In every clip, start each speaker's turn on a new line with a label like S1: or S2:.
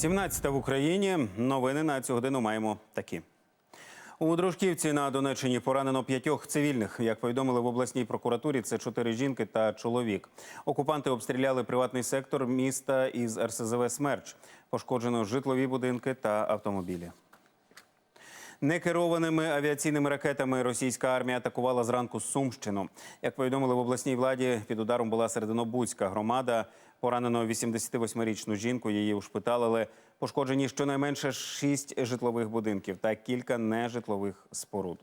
S1: 17 в Україні. Новини на цю годину маємо такі. У Дружківці на Донеччині поранено п'ятьох цивільних. Як повідомили в обласній прокуратурі, це чотири жінки та чоловік. Окупанти обстріляли приватний сектор міста із РСЗВ Смерч. Пошкоджено житлові будинки та автомобілі. Некерованими авіаційними ракетами російська армія атакувала зранку Сумщину. Як повідомили в обласній владі, під ударом була Серединобудська громада. Поранено 88-річну жінку. Її ушпиталили. Пошкоджені щонайменше шість житлових будинків та кілька нежитлових споруд.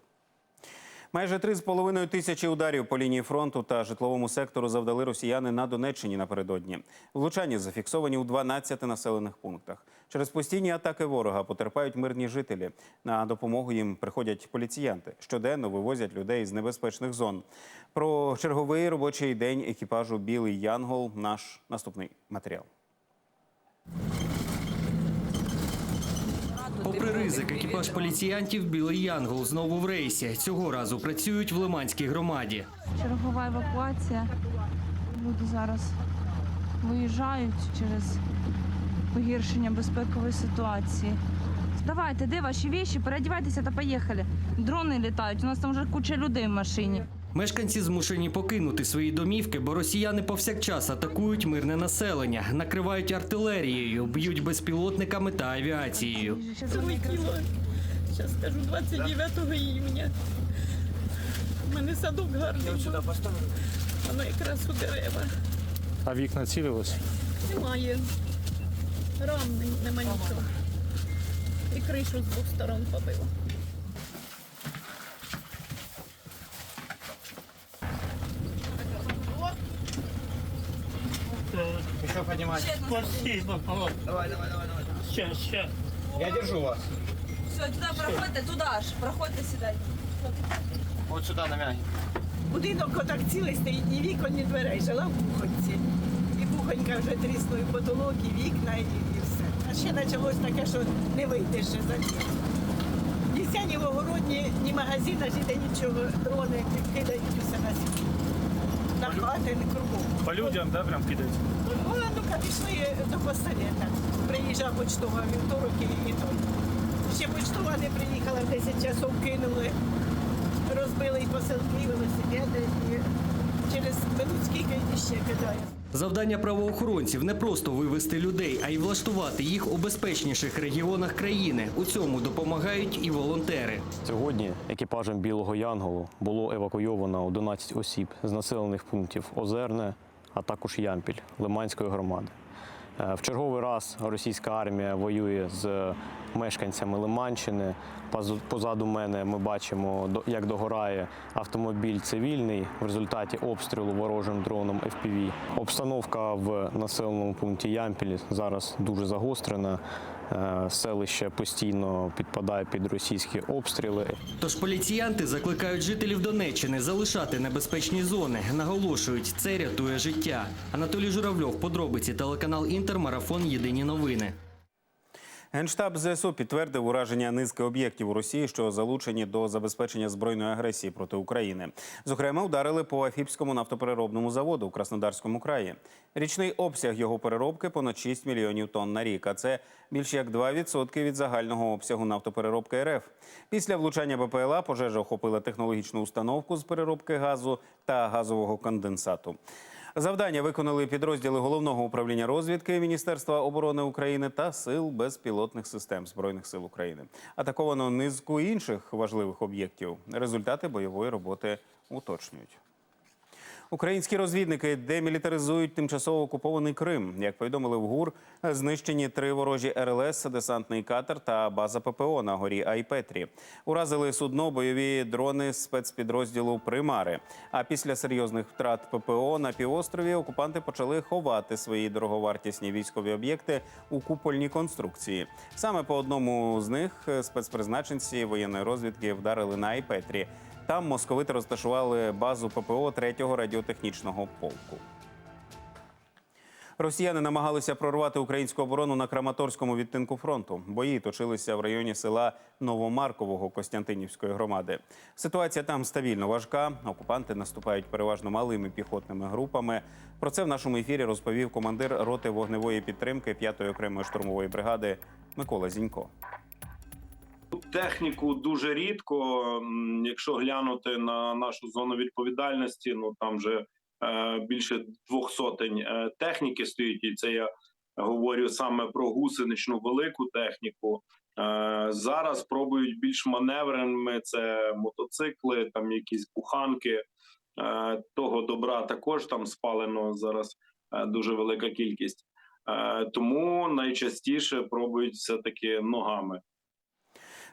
S1: Майже 3,5 тисячі ударів по лінії фронту та житловому сектору завдали росіяни на Донеччині напередодні. Влучання зафіксовані у 12 населених пунктах. Через постійні атаки ворога потерпають мирні жителі. На допомогу їм приходять поліціянти. Щоденно вивозять людей з небезпечних зон. Про черговий робочий день екіпажу Білий Янгол. Наш наступний матеріал.
S2: Попри ризик, екіпаж поліціянтів Білий Янгол знову в рейсі. Цього разу працюють в Лиманській громаді.
S3: Чергова евакуація. Люди зараз виїжджають через погіршення безпекової ситуації. Давайте, де ваші віші, переодівайтеся та поїхали. Дрони літають. У нас там вже куча людей в машині.
S2: Мешканці змушені покинути свої домівки, бо росіяни повсякчас атакують мирне населення, накривають артилерією, б'ють безпілотниками та авіацією.
S4: Полетіла, зараз скажу, 29 іюня. У мене садок гарний. Воно якраз у дерева.
S5: А вікна цілились?
S4: Немає. Рам нема нічого. І кришу з двох сторон побило.
S6: Еще поднимать.
S5: Спасибо.
S6: Давай, давай, давай, давай.
S5: Сейчас, сейчас.
S6: Я держу вас.
S3: Все, туди проходьте, туди ж. Проходьте, сідайте.
S6: Вот сюда, на мягкий.
S4: Будинок отак цілий стоїть, ні вікон, ні дверей, жила в кухонці. І кухонька вже тріснув, і потолок, і вікна, і, і все. А ще почалось таке, що не вийдеш ще за дім. Ні ся, ні в огородні, ні магазина, ніде нічого, дрони кидають усе на світ. На хати, не кругом.
S5: По людям, да, прям кидають?
S4: Ну, ну-ка, пішли до постелета. Приїжджав почтова вівторок і, і той. Ще почтова не приїхала, в 10 часов кинули, розбили і поселки, велосипеди, і через минут скільки і ще кидає.
S2: Завдання правоохоронців не просто вивести людей, а й влаштувати їх у безпечніших регіонах країни. У цьому допомагають і волонтери.
S7: Сьогодні екіпажем Білого Янголу було евакуйовано 11 осіб з населених пунктів Озерне, а також Ямпіль Лиманської громади. Е, В черговий раз російська армія воює з мешканцями Лиманщини. Поза- Позаду мене ми бачимо, як догорає автомобіль цивільний в результаті обстрілу ворожим дроном FPV. Обстановка в населеному пункті Ямпіль зараз дуже загострена. Е, Селище постійно підпадає під російські обстріли.
S2: Тож поліціянти закликають жителів Донеччини залишати небезпечні зони. Наголошують, це рятує життя. Анатолій Журавльов, подробиці, телеканал Інтер, марафон Єдині новини.
S1: Генштаб ЗСУ підтвердив ураження низки об'єктів у Росії, що залучені до забезпечення збройної агресії проти України. Зокрема, ударили по Афіпському нафтопереробному заводу у Краснодарському краї. Річний обсяг його переробки понад 6 мільйонів тонн на рік. А це більше як 2% від загального обсягу нафтопереробки РФ. Після влучання БПЛА пожежа охопила технологічну установку з переробки газу та газового конденсату. Завдання виконали підрозділи головного управління розвідки Міністерства оборони України та сил безпілотних систем збройних сил України. Атаковано низку інших важливих об'єктів. Результати бойової роботи уточнюють. Українські розвідники демілітаризують тимчасово окупований Крим. Як повідомили в ГУР, знищені три ворожі РЛС, десантний катер та база ППО на горі Айпетрі. Уразили судно бойові дрони спецпідрозділу Примари. А після серйозних втрат ППО на півострові окупанти почали ховати свої дороговартісні військові об'єкти у купольні конструкції. Саме по одному з них спецпризначенці воєнної розвідки вдарили на Айпетрі. Там московити розташували базу ППО 3-го радіотехнічного полку. Росіяни намагалися прорвати українську оборону на Краматорському відтинку фронту. Бої точилися в районі села Новомаркового Костянтинівської громади. Ситуація там стабільно важка. Окупанти наступають переважно малими піхотними групами. Про це в нашому ефірі розповів командир роти вогневої підтримки 5-ї окремої штурмової бригади Микола Зінько.
S8: Техніку дуже рідко. Якщо глянути на нашу зону відповідальності, ну там вже е, більше двох сотень е, техніки стоїть, і це я говорю саме про гусеничну велику техніку. Е, зараз пробують більш маневреними. Це мотоцикли, там якісь буханки. Е, того добра також там спалено зараз е, дуже велика кількість. Е, тому найчастіше пробують все таки ногами.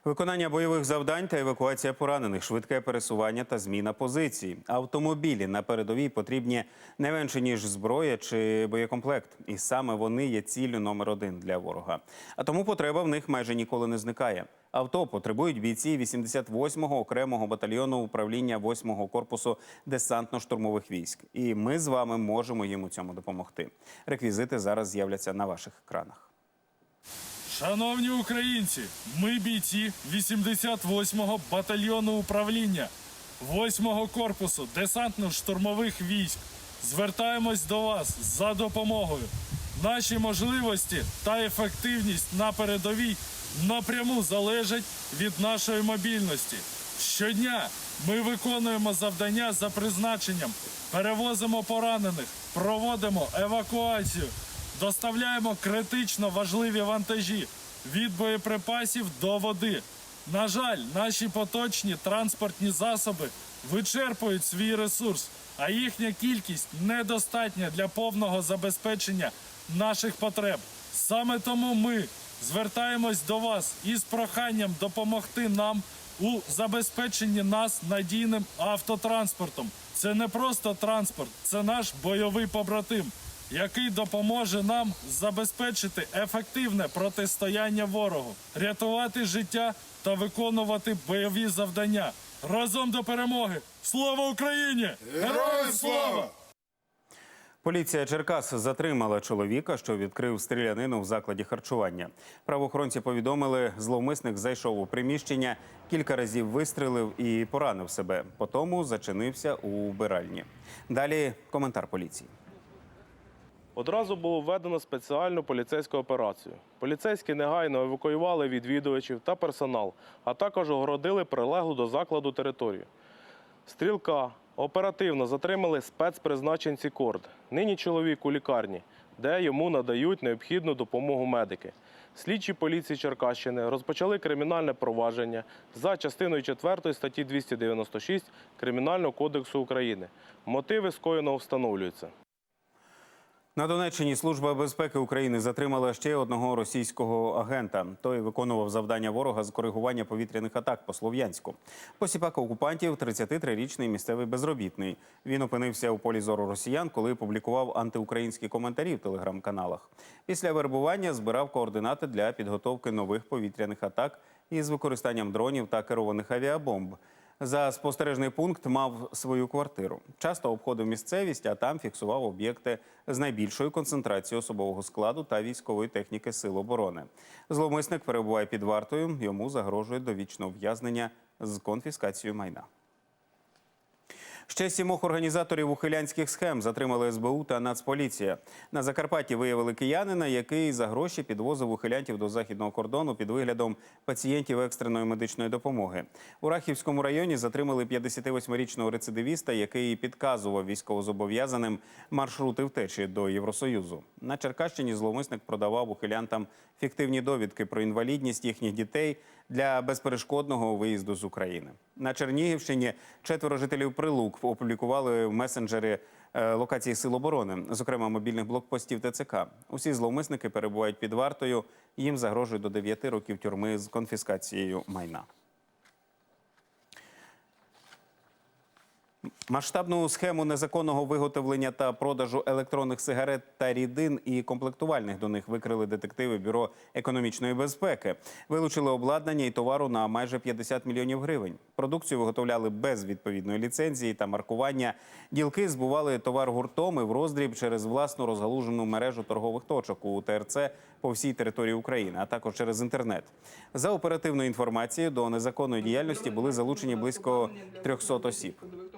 S1: Виконання бойових завдань та евакуація поранених, швидке пересування та зміна позицій. Автомобілі на передовій потрібні не менше ніж зброя чи боєкомплект, і саме вони є ціллю номер один для ворога. А тому потреба в них майже ніколи не зникає. Авто потребують бійці 88-го окремого батальйону управління 8-го корпусу десантно-штурмових військ. І ми з вами можемо їм у цьому допомогти. Реквізити зараз з'являться на ваших екранах.
S9: Шановні українці, ми бійці 88-го батальйону управління 8-го корпусу десантно-штурмових військ. Звертаємось до вас за допомогою. Наші можливості та ефективність на передовій напряму залежать від нашої мобільності. Щодня ми виконуємо завдання за призначенням, перевозимо поранених, проводимо евакуацію, доставляємо критично важливі вантажі від боєприпасів до води. На жаль, наші поточні транспортні засоби вичерпують свій ресурс, а їхня кількість недостатня для повного забезпечення наших потреб. Саме тому ми звертаємось до вас із проханням допомогти нам у забезпеченні нас надійним автотранспортом. Це не просто транспорт, це наш бойовий побратим, який допоможе нам забезпечити ефективне протистояння ворогу, рятувати життя та виконувати бойові завдання. Разом до перемоги! Слава Україні! Героям слава!
S1: Поліція Черкас затримала чоловіка, що відкрив стрілянину в закладі харчування. Правоохоронці повідомили, зловмисник зайшов у приміщення, кілька разів вистрелив і поранив себе. Потому зачинився у вбиральні. Далі коментар поліції.
S10: Одразу було введено спеціальну поліцейську операцію. Поліцейські негайно евакуювали відвідувачів та персонал, а також огородили прилеглу до закладу територію. Стрілка оперативно затримали спецпризначенці КОРД. Нині чоловік у лікарні, де йому надають необхідну допомогу медики. Слідчі поліції Черкащини розпочали кримінальне провадження за частиною 4 статті 296 Кримінального кодексу України. Мотиви скоєного встановлюються.
S1: На Донеччині служба безпеки України затримала ще одного російського агента. Той виконував завдання ворога з коригування повітряних атак по Слов'янську. Посіпак окупантів 33-річний місцевий безробітний. Він опинився у полі зору росіян, коли публікував антиукраїнські коментарі в телеграм-каналах. Після вербування збирав координати для підготовки нових повітряних атак із використанням дронів та керованих авіабомб. За спостережний пункт мав свою квартиру. Часто обходив місцевість, а там фіксував об'єкти з найбільшою концентрацією особового складу та військової техніки Сил оборони. Зловмисник перебуває під вартою. Йому загрожує довічне ув'язнення з конфіскацією майна. Ще сімох організаторів ухилянських схем затримали СБУ та Нацполіція. На Закарпатті виявили киянина, який за гроші підвозив ухилянтів до західного кордону під виглядом пацієнтів екстреної медичної допомоги. У Рахівському районі затримали 58-річного рецидивіста, який підказував військовозобов'язаним маршрути втечі до Євросоюзу. На Черкащині зловмисник продавав ухилянтам фіктивні довідки про інвалідність їхніх дітей для безперешкодного виїзду з України. На Чернігівщині четверо жителів Прилук опублікували в месенджері е, локації Сил оборони, зокрема мобільних блокпостів ТЦК. Усі зловмисники перебувають під вартою. Їм загрожує до 9 років тюрми з конфіскацією майна. Масштабну схему незаконного виготовлення та продажу електронних сигарет та рідин і комплектувальних до них викрили детективи бюро економічної безпеки. Вилучили обладнання і товару на майже 50 мільйонів гривень. Продукцію виготовляли без відповідної ліцензії та маркування. Ділки збували товар гуртом і в роздріб через власну розгалужену мережу торгових точок у ТРЦ по всій території України, а також через інтернет. За оперативною інформацією до незаконної діяльності були залучені близько 300 осіб.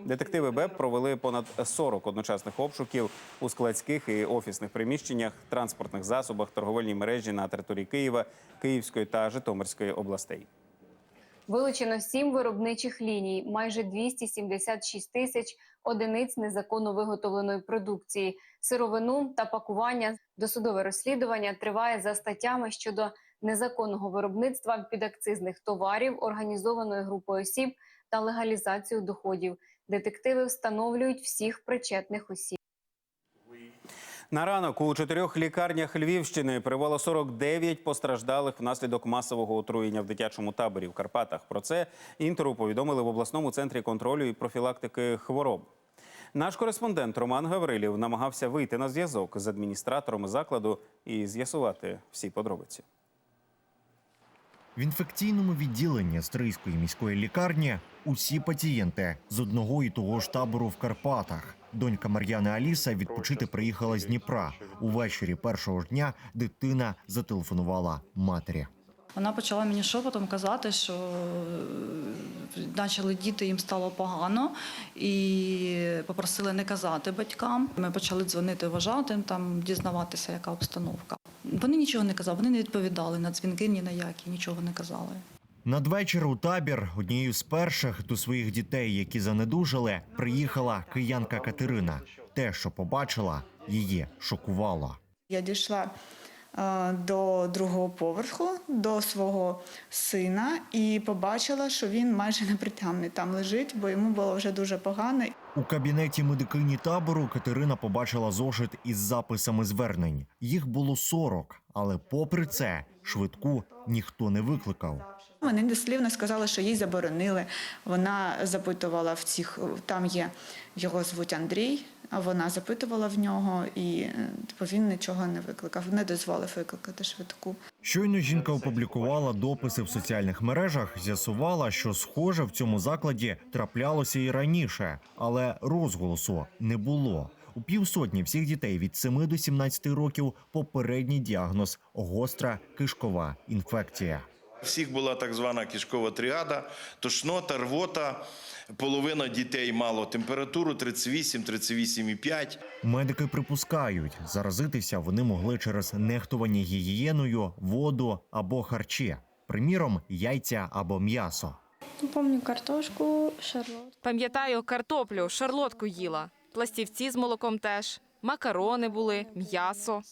S1: Детективи БЕП провели понад 40 одночасних обшуків у складських і офісних приміщеннях, транспортних засобах, торговельній мережі на території Києва, Київської та Житомирської областей.
S11: Вилучено сім виробничих ліній, майже 276 тисяч одиниць незаконно виготовленої продукції, сировину та пакування. Досудове розслідування триває за статтями щодо незаконного виробництва підакцизних товарів, організованої групою осіб та легалізацію доходів. Детективи встановлюють всіх причетних осіб.
S1: На ранок у чотирьох лікарнях Львівщини перебувало 49 постраждалих внаслідок масового отруєння в дитячому таборі в Карпатах. Про це інтеру повідомили в обласному центрі контролю і профілактики хвороб. Наш кореспондент Роман Гаврилів намагався вийти на зв'язок з адміністраторами закладу і з'ясувати всі подробиці.
S12: В інфекційному відділенні Стрийської міської лікарні усі пацієнти з одного і того ж табору в Карпатах. Донька Мар'яни Аліса відпочити приїхала з Дніпра. Увечері першого ж дня дитина зателефонувала матері.
S13: Вона почала мені шепотом казати, що е, почали діти, їм стало погано, і попросили не казати батькам. Ми почали дзвонити вважатим, там дізнаватися, яка обстановка. Вони нічого не казали, вони не відповідали на дзвінки ні на які, нічого не казали.
S12: Надвечір у табір однією з перших до своїх дітей, які занедужали, приїхала киянка Катерина. Те, що побачила, її шокувало.
S14: Я дійшла е, до другого поверху, до свого сина, і побачила, що він майже непритямний там лежить, бо йому було вже дуже погано.
S12: У кабінеті медикині табору Катерина побачила зошит із записами звернень. Їх було 40, але попри це швидку ніхто не викликав.
S14: Вони дослівно сказали, що їй заборонили. Вона запитувала в цих, там є його звуть Андрій, вона запитувала в нього, і е, типу, він нічого не викликав, не дозволив викликати швидку.
S12: Щойно жінка опублікувала дописи в соціальних мережах, з'ясувала, що схоже в цьому закладі траплялося і раніше, але розголосу не було. У півсотні всіх дітей від 7 до 17 років попередній діагноз гостра кишкова інфекція.
S15: Всіх була так звана кишкова тріада, тошнота, рвота. Половина дітей мало температуру 38-38,5.
S12: Медики припускають, заразитися вони могли через нехтування гігієною, воду або харчі, приміром, яйця або м'ясо.
S13: Помню картошку, шарлот.
S3: Пам'ятаю, картоплю, шарлотку їла, пластівці з молоком теж, макарони були, м'ясо.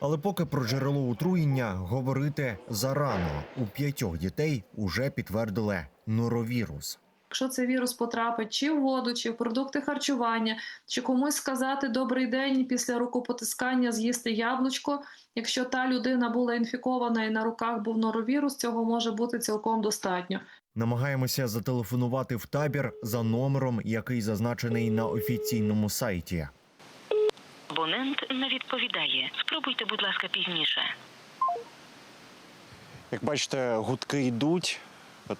S12: Але поки про джерело отруєння говорити зарано. У п'ятьох дітей уже підтвердили норовірус.
S13: Якщо цей вірус потрапить чи в воду, чи в продукти харчування, чи комусь сказати добрий день після рукопотискання з'їсти яблучко. Якщо та людина була інфікована і на руках був норовірус, цього може бути цілком достатньо.
S12: Намагаємося зателефонувати в табір за номером, який зазначений на офіційному сайті.
S11: Абонент не відповідає. Спробуйте, будь ласка, пізніше.
S7: Як бачите, гудки йдуть,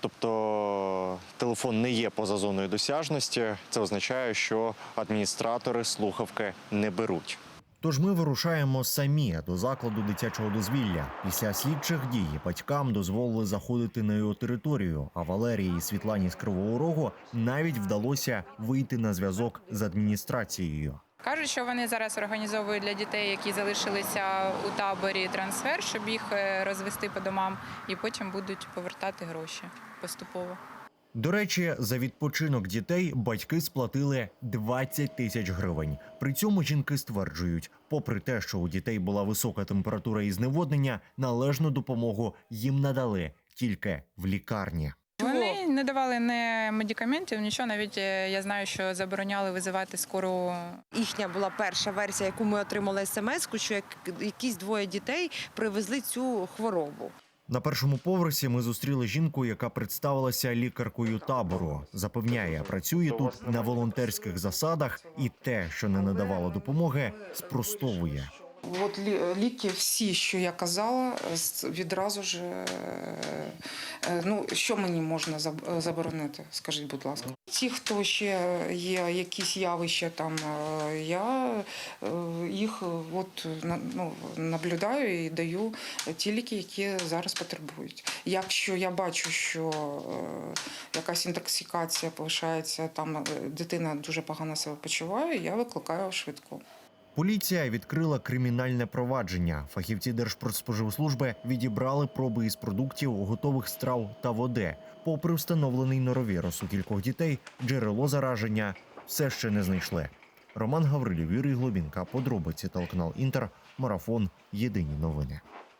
S7: тобто телефон не є поза зоною досяжності. Це означає, що адміністратори слухавки не беруть.
S12: Тож ми вирушаємо самі до закладу дитячого дозвілля. Після слідчих дій батькам дозволили заходити на його територію. А Валерії і Світлані з Кривого Рогу навіть вдалося вийти на зв'язок з адміністрацією.
S13: Кажуть, що вони зараз організовують для дітей, які залишилися у таборі трансфер, щоб їх е, розвести по домам, і потім будуть повертати гроші поступово.
S12: До речі, за відпочинок дітей батьки сплатили 20 тисяч гривень. При цьому жінки стверджують, попри те, що у дітей була висока температура і зневоднення, належну допомогу їм надали тільки в лікарні.
S13: Не давали не медикаментів, нічого. Навіть е, я знаю, що забороняли визивати скору.
S14: Їхня була перша версія, яку ми отримали смс-ку, що якісь двоє дітей привезли цю хворобу.
S12: На першому поверсі ми зустріли жінку, яка представилася лікаркою табору. Запевняє, працює тут на волонтерських засадах, і те, що не надавало допомоги, спростовує.
S10: От лі- ліки, всі, що я казала, з- відразу ж е, е, ну що мені можна заб- заборонити? Скажіть, будь ласка. Ті, хто ще є якісь явища, там я їх от ну, наблюдаю і даю ті ліки, які зараз потребують. Якщо я бачу, що якась інтоксикація повишається, там дитина дуже погано себе почуває, я викликаю швидку.
S12: Поліція відкрила кримінальне провадження. Фахівці Держпродспоживслужби відібрали проби із продуктів, готових страв та води. Попри встановлений норовірус у кількох дітей, джерело зараження все ще не знайшли. Роман Гаврилів, Юрій Глобінка, подробиці телеканал Інтер, марафон. Єдині новини.